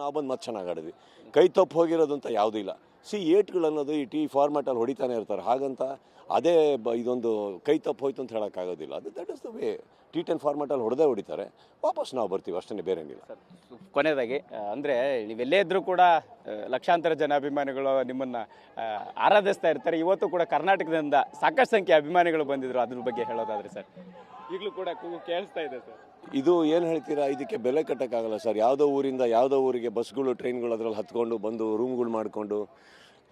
ನಾವು ಬಂದು ಮತ್ತೆ ಚೆನ್ನಾಗಿ ಆಡಿದ್ವಿ. ಕೈ ತಪ್ಪು ಹೋಗಿರೋದು ಅಂತ ಯಾವುದೂ ಇಲ್ಲ. ಸಿ ಏಟ್ಗಳು ಅನ್ನೋದು ಈ ಟಿ ಫಾರ್ಮ್ಯಾಟಲ್ಲಿ ಹೊಡಿತಾನೆ ಇರ್ತಾರೆ. ಹಾಗಂತ ಅದೇ ಬ ಇದೊಂದು ಕೈ ತಪ್ಪು ಹೋಯ್ತು ಅಂತ ಹೇಳೋಕ್ಕಾಗೋದಿಲ್ಲ. ಅದು that is the way T ten ಫಾರ್ಮ್ಯಾಟಲ್ಲಿ ಹೊಡೆದೇ ಹೊಡಿತಾರೆ. ವಾಪಸ್ ನಾವು ಬರ್ತೀವಿ ಅಷ್ಟೇ ಬೇರೆಂಗಿಲ್ಲ ಸರ್ ಕೊನೆಯದಾಗಿ ಅಂದರೆ ನೀವೆಲ್ಲೇ ಇದ್ದರೂ ಕೂಡ ಲಕ್ಷಾಂತರ ಜನ ಅಭಿಮಾನಿಗಳು ನಿಮ್ಮನ್ನು ಆರಾಧಿಸ್ತಾ ಇರ್ತಾರೆ. ಇವತ್ತು ಕೂಡ ಕರ್ನಾಟಕದಿಂದ ಸಾಕಷ್ಟು ಸಂಖ್ಯೆ ಅಭಿಮಾನಿಗಳು ಬಂದಿದ್ರು. ಅದ್ರ ಬಗ್ಗೆ ಹೇಳೋದಾದ್ರೆ ಸರ್. ಈಗಲೂ ಕೂಡ ಕೂಗು ಕೇಳಿಸ್ತಾ ಇದೆ ಸರ್. ಇದು ಏನು ಹೇಳ್ತೀರಾ? ಇದಕ್ಕೆ ಬೆಲೆ ಕಟ್ಟೋಕ್ಕಾಗಲ್ಲ ಸರ್. ಯಾವುದೋ ಊರಿಂದ ಯಾವುದೋ ಊರಿಗೆ ಬಸ್ಗಳು ಟ್ರೈನ್ಗಳು ಅದರಲ್ಲಿ ಹತ್ಕೊಂಡು ಬಂದು ರೂಮ್ಗಳು ಮಾಡಿಕೊಂಡು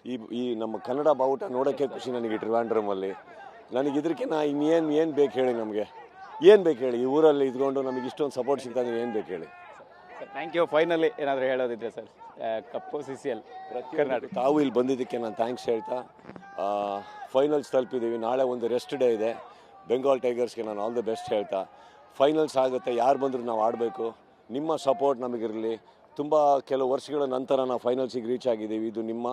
ಈ ಈ ನಮ್ಮ ಕನ್ನಡ ಬಾವುಟ ನೋಡೋಕ್ಕೆ ಖುಷಿ ನನಗೆ ಟ್ರಿವಾಂಡ್ರಮಲ್ಲಿ ನನಗೆ ಇದಕ್ಕಿಂತ ಇನ್ನೇನು ಏನು ಬೇಕು ಹೇಳಿ ನಮಗೆ. ಏನು ಬೇಕು ಹೇಳಿ? ಈ ಊರಲ್ಲಿ ಇದ್ಕೊಂಡು ನಮಗೆ ಇಷ್ಟೊಂದು ಸಪೋರ್ಟ್ ಸಿಗ್ತಾನೆ ಏನು ಬೇಕು ಹೇಳಿ? ಸರ್ ಥ್ಯಾಂಕ್ ಯು ಫೈನಲಿ ಏನಾದರೂ ಹೇಳೋದಿದ್ರೆ sir cup C C L Karnataka ತಾವು ಇಲ್ಲಿ ಬಂದಿದ್ದಕ್ಕೆ ನಾನು ಥ್ಯಾಂಕ್ಸ್ ಹೇಳ್ತಾ ಫೈನಲ್ಸ್ ತಲುಪಿದ್ದೀವಿ ನಾಳೆ ಒಂದು ರೆಸ್ಟ್ ಡೇ ಇದೆ. ಬೆಂಗಾಲ್ ಟೈಗರ್ಸ್ಗೆ ನಾನು ಆಲ್ ದ ಬೆಸ್ಟ್ ಹೇಳ್ತಾ ಫೈನಲ್ಸ್ ಆಗುತ್ತೆ. ಯಾರು ಬಂದರೂ ನಾವು ಆಡಬೇಕು. ನಿಮ್ಮ ಸಪೋರ್ಟ್ ನಮಗಿರಲಿ. ತುಂಬ ಕೆಲವು ವರ್ಷಗಳ ನಂತರ ನಾವು ಫೈನಲ್ಸಿಗೆ ರೀಚ್ ಆಗಿದ್ದೀವಿ. ಇದು ನಿಮ್ಮ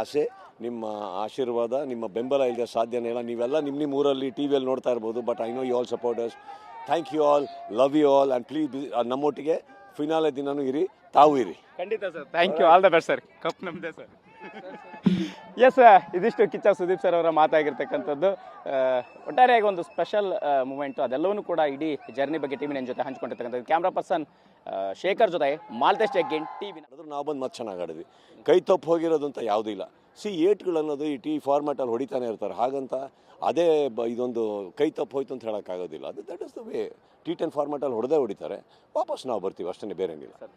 ಆಸೆ ನಿಮ್ಮ ಆಶೀರ್ವಾದ ನಿಮ್ಮ ಬೆಂಬಲ ಇಲ್ಲದೆ ಸಾಧ್ಯನೇ ಇಲ್ಲ. ನೀವೆಲ್ಲ ನಿಮ್ಮ ನಿಮ್ಮ ಊರಲ್ಲಿ ಟಿ ವಿಯಲ್ಲಿ ನೋಡ್ತಾ ಇರ್ಬೋದು but I know you all supporters thank you all love you all and please ನಮ್ಮೊಟ್ಟಿಗೆ ಫಿನಾಲೆ ದಿನನೂ ಇರಿ ತಾವು ಇರಿ. ಖಂಡಿತ sir thank you all the best sir cup ನಮ್ಮದೇ ಸರ್ ಎಸ್ ಇದಿಷ್ಟು ಕಿಚ್ಚ ಸುದೀಪ್ ಸರ್ ಅವರ ಮಾತಾಗಿರ್ತಕ್ಕಂಥದ್ದು. ಒಟ್ಟಾರೆಯಾಗಿ ಒಂದು ಸ್ಪೆಷಲ್ ಮೂಮೆಂಟು ಅದೆಲ್ಲವನ್ನೂ ಕೂಡ ಇಡೀ ಜರ್ನಿ ಬಗ್ಗೆ ಟೀಮಿನ ಜೊತೆ ಹಂಚ್ಕೊಂಡಿರ್ತಕ್ಕಂಥದ್ದು. ಕ್ಯಾಮ್ರಾ ಪರ್ಸನ್ ಶೇಖರ್ ಜೊತೆ ಮಾಲ್ತೇಶ್ ಟಿ ವಿ ನಾವು ಬಂದು ಮತ್ತೆ ಚೆನ್ನಾಗಿ ಆಡಿದ್ವಿ. ಕೈ ತಪ್ಪು ಹೋಗಿರೋದು ಅಂತ ಯಾವುದೂ ಇಲ್ಲ. ಸಿ ಏಟ್ಗಳು ಅನ್ನೋದು ಈ ಟಿ ಫಾರ್ಮ್ಯಾಟಲ್ಲಿ ಹೊಡಿತಾನೆ ಇರ್ತಾರೆ. ಹಾಗಂತ ಅದೇ ಬ ಇದೊಂದು ಕೈ ತಪ್ಪು ಹೋಯ್ತು ಅಂತ ಹೇಳೋಕ್ಕಾಗೋದಿಲ್ಲ ಅದು that is the way T ten ಫಾರ್ಮ್ಯಾಟಲ್ಲಿ ಹೊಡೆದೇ ಹೊಡಿತಾರೆ. ವಾಪಸ್ ನಾವು ಬರ್ತೀವಿ. ಅಷ್ಟೇ ಬೇರೆಂಗಿಲ್ಲ ಸರ್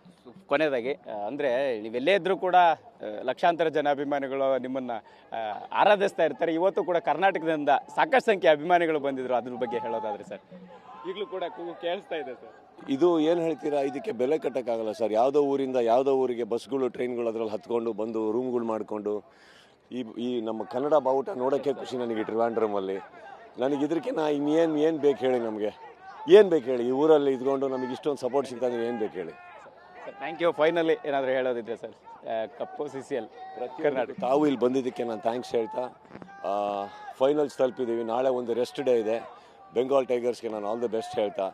ಕೊನೆಯದಾಗಿ ಅಂದರೆ ನೀವೆಲ್ಲೇ ಇದ್ದರೂ ಕೂಡ ಲಕ್ಷಾಂತರ ಜನ ಅಭಿಮಾನಿಗಳು ನಿಮ್ಮನ್ನು ಆರಾಧಿಸ್ತಾ ಇರ್ತಾರೆ. ಇವತ್ತು ಕೂಡ ಕರ್ನಾಟಕದಿಂದ ಸಾಕಷ್ಟು ಸಂಖ್ಯೆ ಅಭಿಮಾನಿಗಳು ಬಂದಿದ್ರು. ಅದ್ರ ಬಗ್ಗೆ ಹೇಳೋದಾದ್ರೆ ಸರ್. ಈಗಲೂ ಕೂಡ ಕೂಗು ಕೇಳಿಸ್ತಾ ಇದೆ ಸರ್. ಇದು ಏನು ಹೇಳ್ತೀರಾ? ಇದಕ್ಕೆ ಬೆಲೆ ಕಟ್ಟೋಕ್ಕಾಗಲ್ಲ ಸರ್. ಯಾವುದೋ ಊರಿಂದ ಯಾವುದೋ ಊರಿಗೆ ಬಸ್ಗಳು ಟ್ರೈನ್ಗಳು ಅದರಲ್ಲಿ ಹತ್ಕೊಂಡು ಬಂದು ರೂಮ್ಗಳು ಮಾಡಿಕೊಂಡು ಈ ಈ ನಮ್ಮ ಕನ್ನಡ ಬಾವುಟ ನೋಡೋಕ್ಕೆ ಖುಷಿ ನನಗೆ ಟ್ರಿವಾಂಡ್ರಮಲ್ಲಿ ನನಗೆ ಇದಕ್ಕಿಂತ ಇನ್ನೇನು ಏನು ಬೇಕು ಹೇಳಿ ನಮಗೆ? ಏನು ಬೇಕು ಹೇಳಿ? ಈ ಊರಲ್ಲಿ ಇದ್ಕೊಂಡು ನಮಗೆ ಇಷ್ಟೊಂದು ಸಪೋರ್ಟ್ ಸಿಗ್ತದೆ ಏನು ಬೇಕು ಹೇಳಿ? ಥ್ಯಾಂಕ್ ಯು ಫೈನಲಿ ಏನಾದರೂ ಹೇಳೋದಿದ್ರೆ sir. Cup C C L Karnataka. ತಾವು ಇಲ್ಲಿ ಬಂದಿದ್ದಕ್ಕೆ ನಾನು ಥ್ಯಾಂಕ್ಸ್ ಹೇಳ್ತಾ ಫೈನಲ್ಸ್ ತಲುಪಿದ್ದೀವಿ. ನಾಳೆ ಒಂದು ರೆಸ್ಟ್ ಡೇ ಇದೆ. ಬೆಂಗಾಲ್ ಟೈಗರ್ಸ್ಗೆ ನಾನು ಆಲ್ ದ ಬೆಸ್ಟ್ ಹೇಳ್ತಾ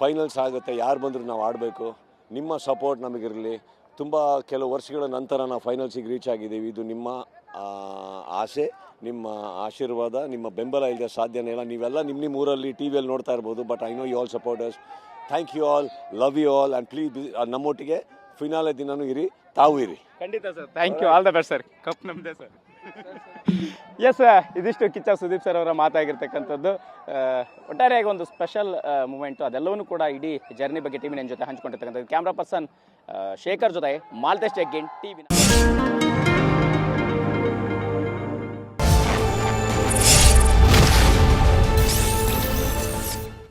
ಫೈನಲ್ಸ್ ಆಗುತ್ತೆ ಯಾರು ಬಂದರೂ ನಾವು ಆಡಬೇಕು. ನಿಮ್ಮ ಸಪೋರ್ಟ್ ನಮಗಿರಲಿ. ತುಂಬ ಕೆಲವು ವರ್ಷಗಳ ನಂತರ ನಾವು ಫೈನಲ್ಸಿಗೆ ರೀಚ್ ಆಗಿದ್ದೀವಿ. ಇದು ನಿಮ್ಮ ಆಸೆ ನಿಮ್ಮ ಆಶೀರ್ವಾದ ನಿಮ್ಮ ಬೆಂಬಲ ಇಲ್ಲದೆ ಸಾಧ್ಯನೇ ಇಲ್ಲ. ನೀವೆಲ್ಲ ನಿಮ್ಮ ನಿಮ್ಮ ಊರಲ್ಲಿ ಟಿ ವಿಯಲ್ಲಿ ನೋಡ್ತಾ ಇರ್ಬೋದು but I know you all supporters thank you all love you all and please ನಮ್ಮೊಟ್ಟಿಗೆ ಫಿನಾಲೆ ದಿನನೂ ಇರಿ ತಾವು ಇರಿ. ಖಂಡಿತ sir. Thank you all the best sir cup ನಮ್ಮದೇ ಸರ್ ಎಸ್ ಇದಿಷ್ಟು ಕಿಚ್ಚ ಸುದೀಪ್ ಸರ್ ಅವರ ಮಾತಾಗಿರ್ತಕ್ಕಂಥದ್ದು. ಒಟ್ಟಾರೆಯಾಗಿ ಒಂದು ಸ್ಪೆಷಲ್ ಮೂಮೆಂಟು ಅದೆಲ್ಲವನ್ನೂ ಕೂಡ ಇಡೀ ಜರ್ನಿ ಬಗ್ಗೆ ಟೀಮಿನ ಜೊತೆ ಹಂಚ್ಕೊಂಡಿರ್ತಕ್ಕಂಥದ್ದು. ಕ್ಯಾಮ್ರಾ ಪರ್ಸನ್ ಶೇಖರ್ ಜೊತೆ ಮಾಲ್ತೇಶ್ ಜಗ್ಗಿನ್ ಟಿವಿನ